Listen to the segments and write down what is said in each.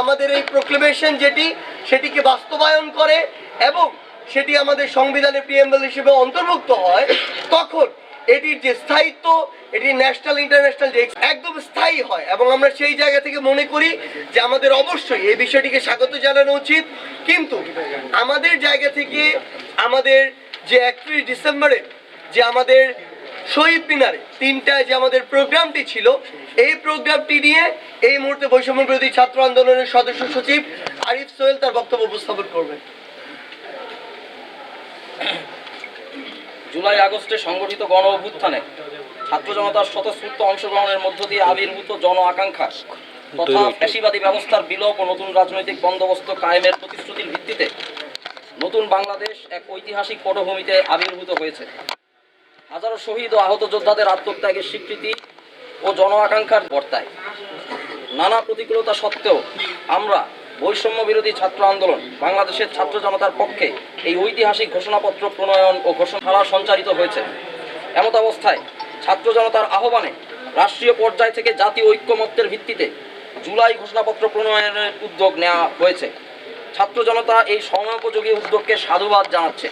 আমাদের এই প্রোক্লেমেশন যেটি, সেটিকে বাস্তবায়ন করে এবং সেটি আমাদের সংবিধানের প্রিএম্বল হিসেবে অন্তর্ভুক্ত হয়, তখন এটির যে স্থায়িত্ব এটি ন্যাশনাল ইন্টারন্যাশনাল যে একদম স্থায়ী হয় এবং আমরা সেই জায়গা থেকে মনে করি যে আমাদের অবশ্যই এই বিষয়টিকে স্বাগত জানানো উচিত। কিন্তু আমাদের জায়গা থেকে আমাদের যে একত্রিশ ডিসেম্বরে যে আমাদের শহীদ মিনারে তিনটায় যে আমাদের প্রোগ্রামটি ছিল, এই প্রোগ্রামটি নিয়ে এই মুহূর্তে বৈষম্য বিরোধী ছাত্র আন্দোলনের সদস্য সচিব আরিফ সোহেল তার বক্তব্য উপস্থাপন করবেন। জুলাই আগস্টে সংগঠিত গণ অভ্যুত্থানে ছাত্র জনতার স্বতঃস্ফূর্ত অংশগ্রহণের মধ্য দিয়ে আবির্ভূত জন আকাঙ্ক্ষা তথা ফ্যাসিবাদী ব্যবস্থার বিলোপ ও নতুন রাজনৈতিক বন্দোবস্ত কায়েমের প্রতিশ্রুতির ভিত্তিতে নতুন বাংলাদেশ এক ঐতিহাসিক পটভূমিতে আবির্ভূত হয়েছে। হাজারো শহীদ ও আহত যোদ্ধাদের আত্মত্যাগের স্বীকৃতি ও জন আকাঙ্ক্ষার বর্তায়। নানা প্রতিকূলতা সত্ত্বেও আমরা বৈষম্য বিরোধী ছাত্র আন্দোলন বাংলাদেশের ছাত্র জনতার পক্ষে এই ঐতিহাসিক ঘোষণাপত্র প্রণয়ন ও ঘোষণা সঞ্চারিত হয়েছে। এমত অবস্থায় ছাত্র জনতার আহ্বানে রাষ্ট্রীয় পর্যায় থেকে জাতীয় ঐক্যমত্যের ভিত্তিতে জুলাই ঘোষণাপত্র প্রণয়নের উদ্যোগ নেওয়া হয়েছে। ছাত্র জনতা এই সময়োপযোগী উদ্যোগকে সাধুবাদ জানাচ্ছে।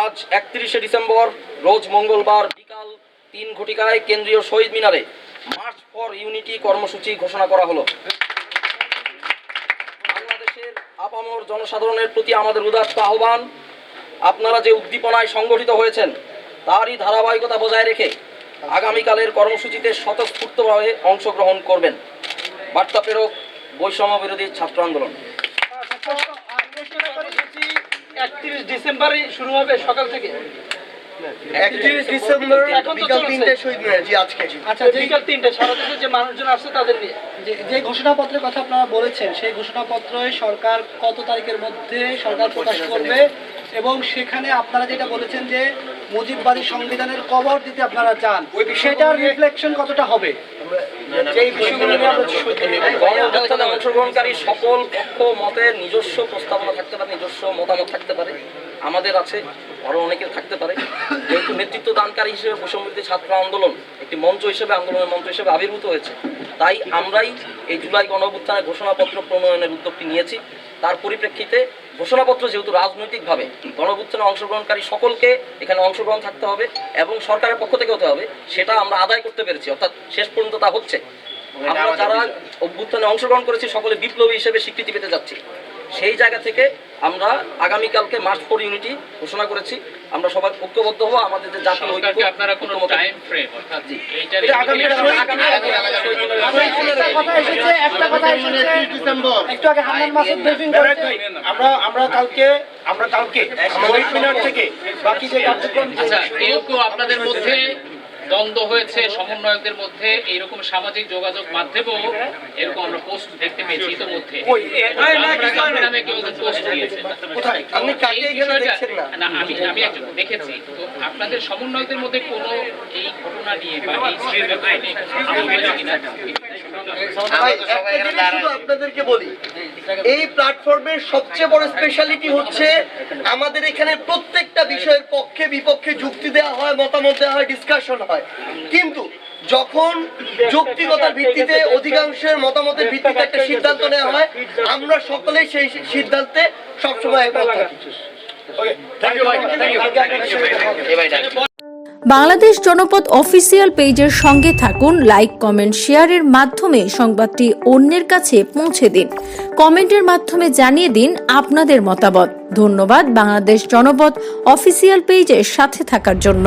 আজ একত্রিশে ডিসেম্বর, রোজ মঙ্গলবার বিকাল তিন ঘটিকায় কেন্দ্রীয় শহীদ মিনারে মার্চ ফর ইউনিটি কর্মসূচি ঘোষণা করা হলো। বাংলাদেশের আপামর জনসাধারণের প্রতি আমাদের উদাত্ত আহ্বান। আপনারা যে উদ্দীপনায় সংগঠিত হয়েছেন, তারই ধারাবাহিকতা বজায় রেখে আগামীকালের কর্মসূচিতে স্বতঃস্ফূর্তভাবে অংশগ্রহণ করবেন। বার্তা প্রেরক বৈষম্য বিরোধী ছাত্র আন্দোলন। একত্রিশ ডিসেম্বরে শুরু হবে সকাল থেকে। একত্রিশ ডিসেম্বর বিকাল শহীদ মিনার জি আজকে আচ্ছা বিকাল তিনটে সারা দেশে যে মানুষজন আসছে তাদের নিয়ে। যে যে ঘোষণাপত্রের কথা আপনারা বলেছেন সেই ঘোষণাপত্রে সরকার কত তারিখের মধ্যে সরকার প্রকাশ করবে এবং সেখানে আপনারা যেটা বলেছেন যে মুজিববাদী সংবিধানের কবর দিতে আপনারা চান সেটার রিফ্লেকশন কতটা হবে? যেই বিষয়গুলো গণঅভ্যুত্থানে অংশগ্রহণকারী সকল পক্ষ মতের নিজস্ব প্রস্তাবনা থাকতে পারে নিজস্ব মতামত থাকতে পারে আমাদের আছে আরও অনেকের থাকতে পারে। যেহেতু নেতৃত্ব দানকারী হিসেবে বৈষম্যবিরোধী ছাত্র আন্দোলন একটি মঞ্চ হিসেবে আন্দোলনের মঞ্চ হিসেবে আবির্ভূত হয়েছে। তাই আমরাই এই জুলাই গণঅভ্যুত্থানের ঘোষণাপত্র প্রণয়নের উদ্যোগটি নিয়েছি। তার পরিপ্রেক্ষিতে ঘোষণাপত্র যেহেতু রাজনৈতিকভাবে গণঅভ্যুত্থানে অংশগ্রহণকারী সকলকে এখানে অংশগ্রহণ থাকতে হবে এবং সরকারের পক্ষ থেকে হতে হবে সেটা আমরা আদায় করতে পেরেছি। অর্থাৎ শেষ পর্যন্ত তা হচ্ছে। আমরা যারা অভ্যুত্থানে অংশগ্রহণ করেছি সকলে বিপ্লবী হিসেবে স্বীকৃতি পেতে যাচ্ছি। সেই জায়গা থেকে আমরা আগামীকালকে মার্চ ফর ইউনিটি ঘোষণা করেছি আমরা সবাই ঐক্যবদ্ধ হব আমাদের যে জাতীয় ঐক্য আপনারা কোনো টাইম ফ্রেম অর্থাৎ জি। এটা আগামী আগামী কথা এসেছে একটা কথা এসেছে একটু আগে হান্নান মাসুদ ব্রিফিং করেছে আমরা আমরা কালকে আমরা কালকে মিনার থেকে বাকি যে কার্যক্রম আচ্ছা কেউ কেউ আপনাদের মধ্যে দ্বন্দ্ব হয়েছে সমন্বয়কদের মধ্যে এইরকম সামাজিক যোগাযোগ মাধ্যমেও এরকম আমরা পোস্ট দেখতে পেয়েছি ইতিমধ্যে। নামে কেউ পোস্ট দিয়েছে না? আমি আমি একজন দেখেছি। তো আপনাদের সমন্বয়কদের মধ্যে কোনো এই ঘটনা নিয়ে বা আপনাদেরকে বলি। এই প্ল্যাটফর্মের সবচেয়ে বড় স্পেশালিটি হচ্ছে আমাদের এখানে প্রত্যেকটা বিষয়ের পক্ষে বিপক্ষে যুক্তি দেওয়া হয় মতামত দেওয়া হয় ডিসকাশন হয়। কিন্তু যখন যৌক্তিকতার ভিত্তিতে অধিকাংশের মতামতের ভিত্তিতে একটা সিদ্ধান্ত নেওয়া হয় আমরা সকলেই সেই সিদ্ধান্তে সবসময় একমত থাকি। বাংলাদেশ জনপদ অফিসিয়াল পেজের সঙ্গে থাকুন লাইক কমেন্ট শেয়ারের মাধ্যমে সংবাদটি অন্যের কাছে পৌঁছে দিন। কমেন্টের মাধ্যমে জানিয়ে দিন আপনাদের মতামত। ধন্যবাদ বাংলাদেশ জনপদ অফিসিয়াল পেজের সাথে থাকার জন্য।